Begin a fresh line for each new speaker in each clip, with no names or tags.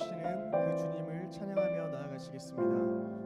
세우시는 그 주님을 찬양하며 나아가시겠습니다.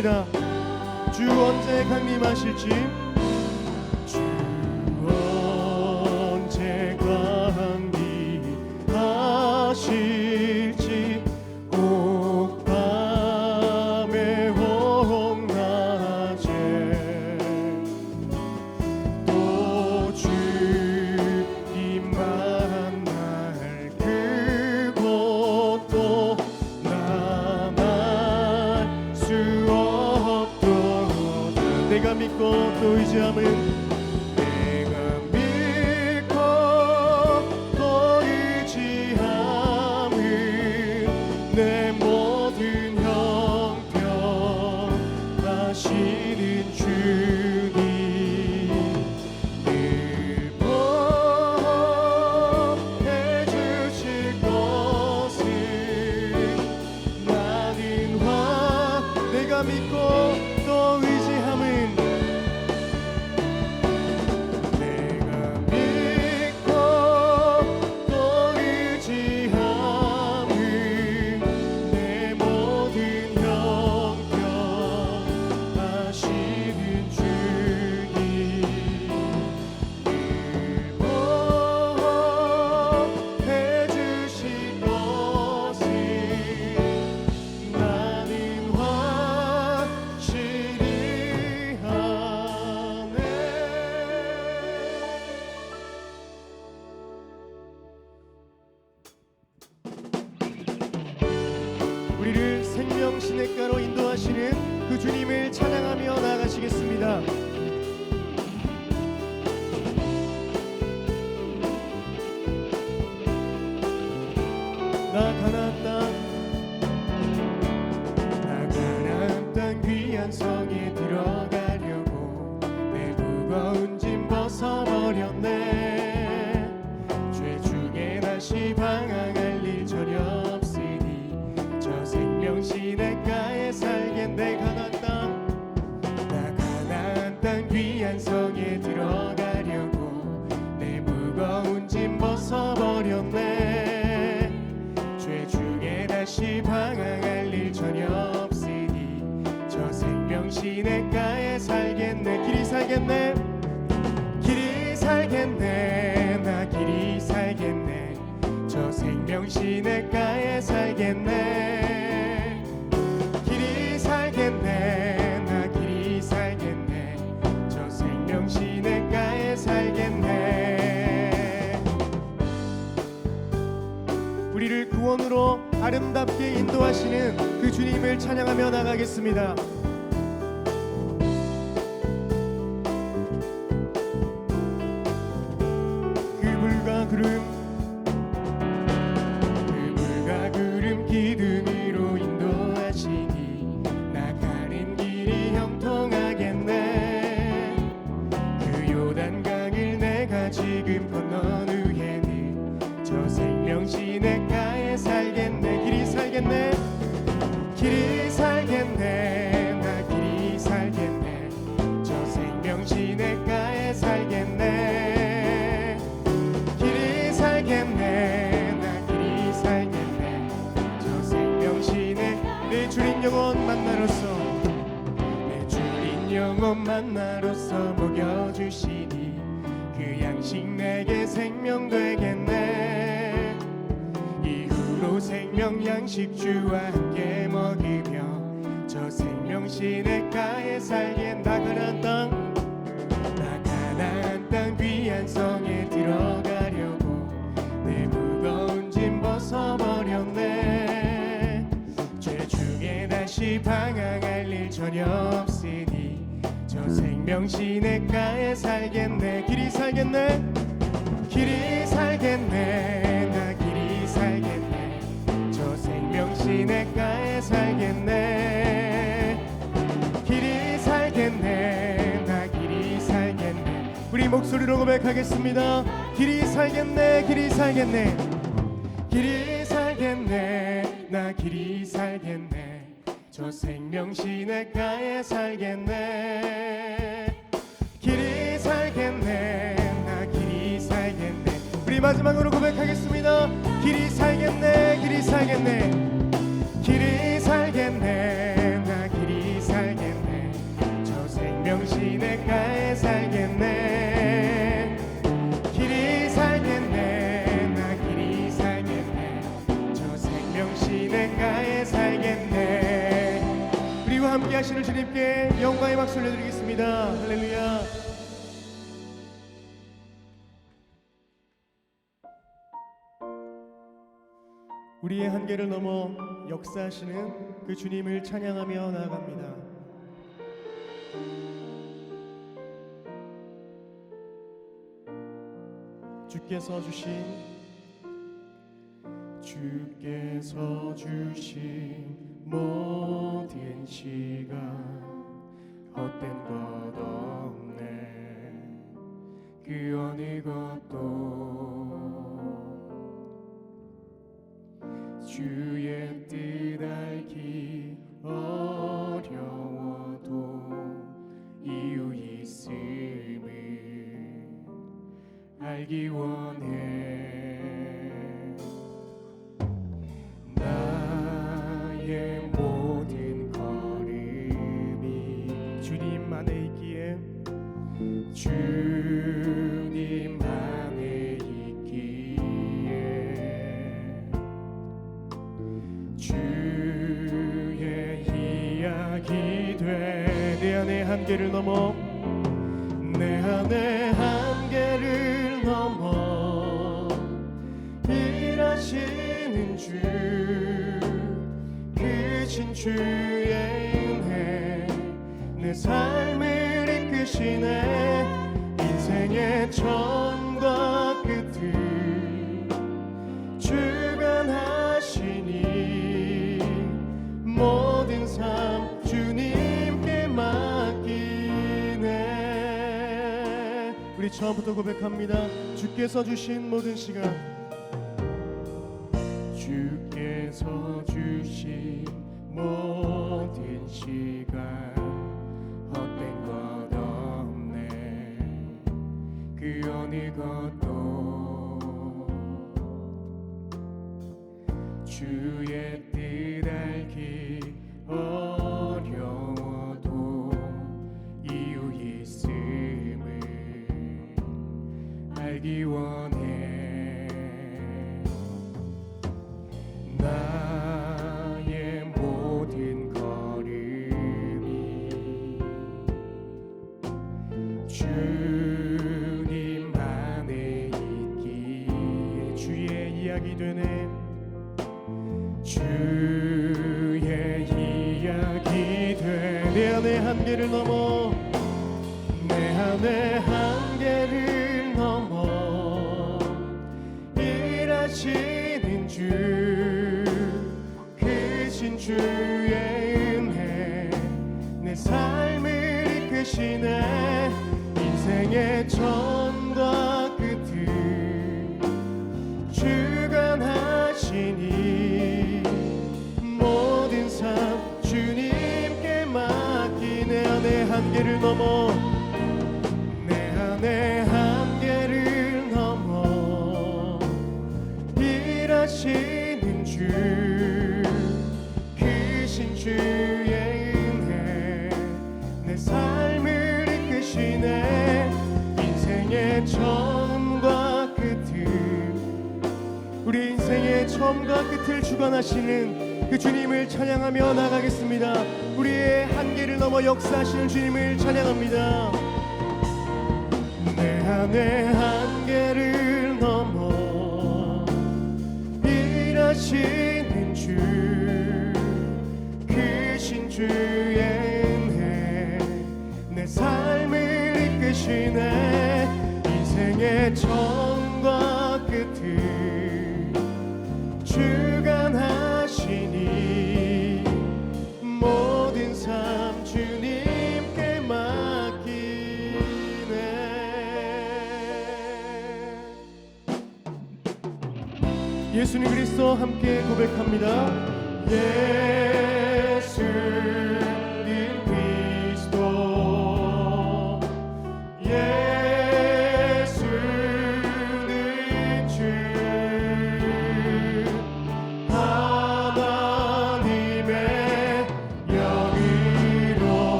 믿으리라. 주 언제 강림하실지? 이는 주님. 나 가난 땅나 가난 땅 귀한 성이 죄 중에 다시 방황할 일 전혀 없으니 저 생명 시냇가에 살겠네. 길이 살겠네. 길이 살겠네. 나 길이 살겠네. 저 생명 시냇가에 살겠네 아름답게 인도하시는 그 주님을 찬양하며 나가겠습니다. 영혼 만나로서 먹여주시니 그 양식 내게 생명 되겠네. 이후로 생명 양식 주와 함께 먹으며 저 생명 살게 나가는 땅 나가난 땅 귀한 성에 들어가려고 내 무거운 짐 벗어버렸네. 죄 중에 다시 방황할 일 전혀 저 생명 시냇가에 살겠네. 길이 살겠네. 길이 살겠네. 나 길이 살겠네. 저 생명 시냇가에 살겠네. 길이 살겠네. 나 길이 살겠네. 우리 목소리로 고백하겠습니다. 길이 살겠네. 길이 살겠네. 길이 살겠네. 나 길이 살겠네 저 생명 시냇가에 살겠네. 길이 살겠네. 나 길이 살겠네. 우리 마지막으로 고백하겠습니다. 길이 살겠네 길이 살겠네. 길이 살겠네 나 길이 살겠네. 저 생명 시냇가에 살겠네. 시냇가 하시는 주님께 영광의 박수 올려드리겠습니다 할렐루야 우리의 한계를 넘어 역사하시는 그 주님을 찬양하며 나아갑니다. 주께서 주신 주께서 주신 모든 시간 안에 있기에 주님 안에 있기에 주의 이야기 돼내 안의 한계를 넘어. 내 안의 한계를 넘어. 일하시는 주 주의 은혜 내 삶을 이끄시네. 인생의 전과 끝을 주관하시니 모든 삶 주님께 맡기네. 우리 처음부터 고백합니다. 주께서 주신 모든 시간. 주께서 주신 모든 시간. 헛된 것 없네. 그 어느 것도 주의 주의 이야기 돼내 안의 한계를 넘어. 내 안의 한계를 넘어. 일하시는 주 크신 주의 은혜 내 삶을 이끄시네. 인생의 한계를 넘어. 내 안의 한계를 넘어. 일하시는 주 크신 주의 은혜. 내 삶을 이끄시네. 인생의 처음과 끝을. 우리 인생의 처음과 끝을 주관하시는 그 주님을 찬양하며 나가겠습니다. 우리의 한계를 넘어 역사하시는 주님을 찬양합니다. 내 안의 한계를 넘어 일하시는 주 크신 주의 은혜 내 삶을 이끄시네. 인생의 처음과 끝을 주 주님께 맡기네. 예수님 그리스도 함께 고백합니다. 예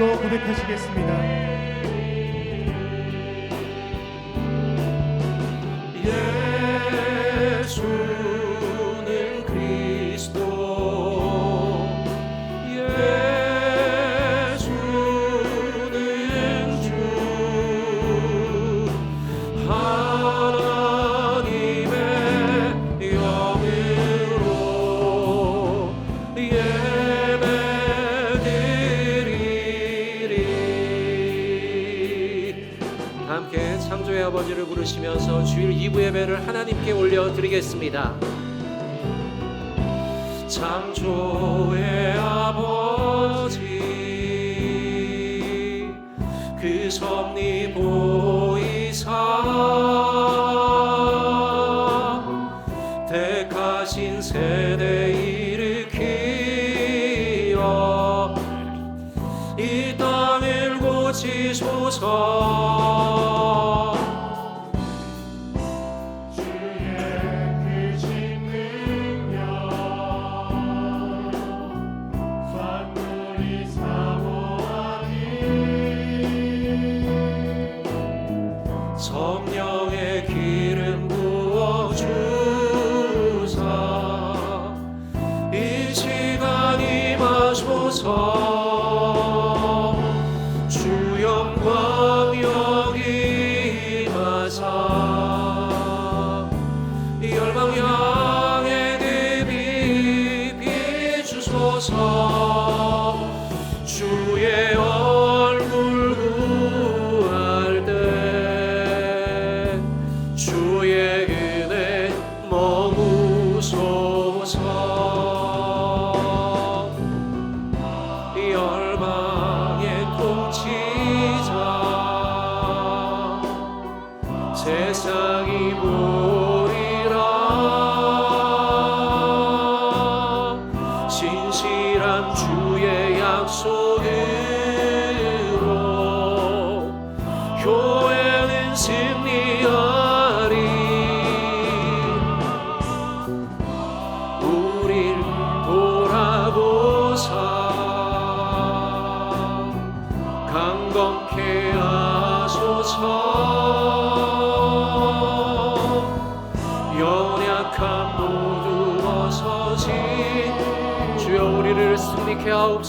믿음으로 고백하시겠습니다.
예수 부르시면서 주일 2부 예배를 하나님께 올려드리겠습니다. 창조의 아버지 그 섭리 보이사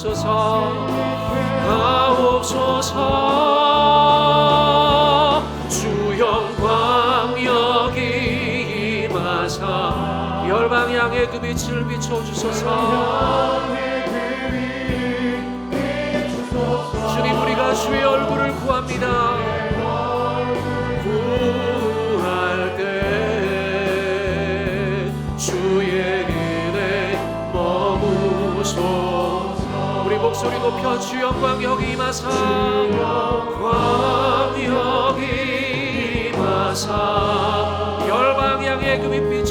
하옵소서. 하옵소서. 주 영광 여기 임하사. 열방 양의 그 빛을 비춰주소서. 주님 우리가 주의 얼굴을 구합니다 목소리 높여 주 영광 여기 임하사. 영광 여기 임하사. 열방 양의 금빛 비